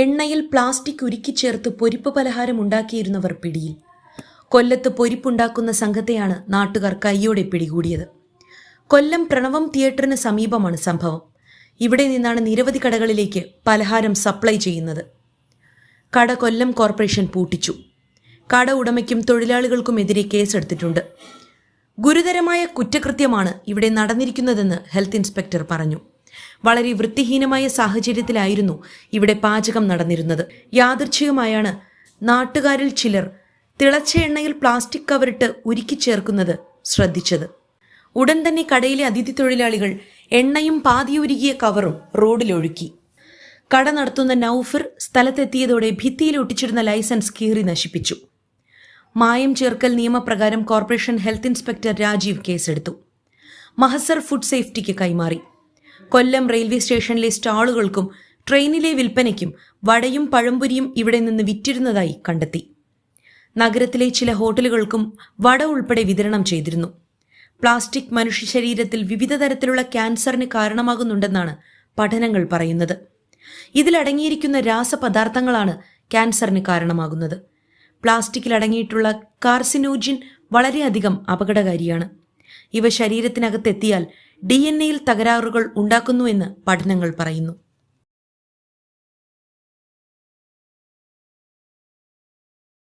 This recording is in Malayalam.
എണ്ണയിൽ പ്ലാസ്റ്റിക് ഉരുക്കി ചേർത്ത് പൊരിപ്പ് പലഹാരം ഉണ്ടാക്കിയിരുന്നവർ പിടിയിൽ. കൊല്ലത്ത് പൊരിപ്പുണ്ടാക്കുന്ന സംഘത്തെയാണ് നാട്ടുകാർ കൈയോടെ പിടികൂടിയത്. കൊല്ലം പ്രണവം തിയേറ്ററിന് സമീപമാണ് സംഭവം. ഇവിടെ നിന്നാണ് നിരവധി കടകളിലേക്ക് പലഹാരം സപ്ലൈ ചെയ്യുന്നത്. കട കൊല്ലം കോർപ്പറേഷൻ പൂട്ടിച്ചു. കട ഉടമയ്ക്കും തൊഴിലാളികൾക്കുമെതിരെ കേസെടുത്തിട്ടുണ്ട്. ഗുരുതരമായ കുറ്റകൃത്യമാണ് ഇവിടെ നടന്നിരിക്കുന്നതെന്ന് ഹെൽത്ത് ഇൻസ്പെക്ടർ പറഞ്ഞു. വളരെ വൃത്തിഹീനമായ സാഹചര്യത്തിലായിരുന്നു ഇവിടെ പാചകം നടന്നിരുന്നത്. യാദൃച്ഛികമായാണ് നാട്ടുകാരിൽ ചിലർ തിളച്ച എണ്ണയിൽ പ്ലാസ്റ്റിക് കവറിട്ട് ഉരുക്കി ചേർക്കുന്നത് ശ്രദ്ധിച്ചത്. ഉടൻ തന്നെ കടയിലെ അതിഥി തൊഴിലാളികൾ എണ്ണയും പാതിയുരുകിയ കവറും റോഡിലൊഴുക്കി കട നടത്തുന്ന നൌഫർ സ്ഥലത്തെത്തിയതോടെ ഭിത്തിയിൽ ഒട്ടിച്ചിരുന്ന ലൈസൻസ് കീറി നശിപ്പിച്ചു. മായം ചേർക്കൽ നിയമപ്രകാരം കോർപ്പറേഷൻ ഹെൽത്ത് ഇൻസ്പെക്ടർ രാജീവ് കേസെടുത്തു. മഹസർ ഫുഡ് സേഫ്റ്റിക്ക് കൈമാറി. കൊല്ലം റെയിൽവേ സ്റ്റേഷനിലെ സ്റ്റാളുകൾക്കും ട്രെയിനിലെ വിൽപ്പനയ്ക്കും വടയും പഴംപൊരിയും ഇവിടെ നിന്ന് വിറ്റിരുന്നതായി കണ്ടെത്തി. നഗരത്തിലെ ചില ഹോട്ടലുകൾക്കും വട ഉൾപ്പെടെ വിതരണം ചെയ്തിരുന്നു. പ്ലാസ്റ്റിക് മനുഷ്യ ശരീരത്തിൽ വിവിധ തരത്തിലുള്ള ക്യാൻസറിന് കാരണമാകുന്നുണ്ടെന്നാണ് പഠനങ്ങൾ പറയുന്നത്. ഇതിലടങ്ങിയിരിക്കുന്ന രാസപദാർത്ഥങ്ങളാണ് ക്യാൻസറിന് കാരണമാകുന്നത്. പ്ലാസ്റ്റിക്കിൽ അടങ്ങിയിട്ടുള്ള കാർസിനോജിൻ വളരെയധികം അപകടകാരിയാണ്. ഇവ ശരീരത്തിനകത്തെത്തിയാൽ ഡി എൻ എയിൽ തകരാറുകൾ ഉണ്ടാക്കുന്നുവെന്ന് പഠനങ്ങൾ പറയുന്നു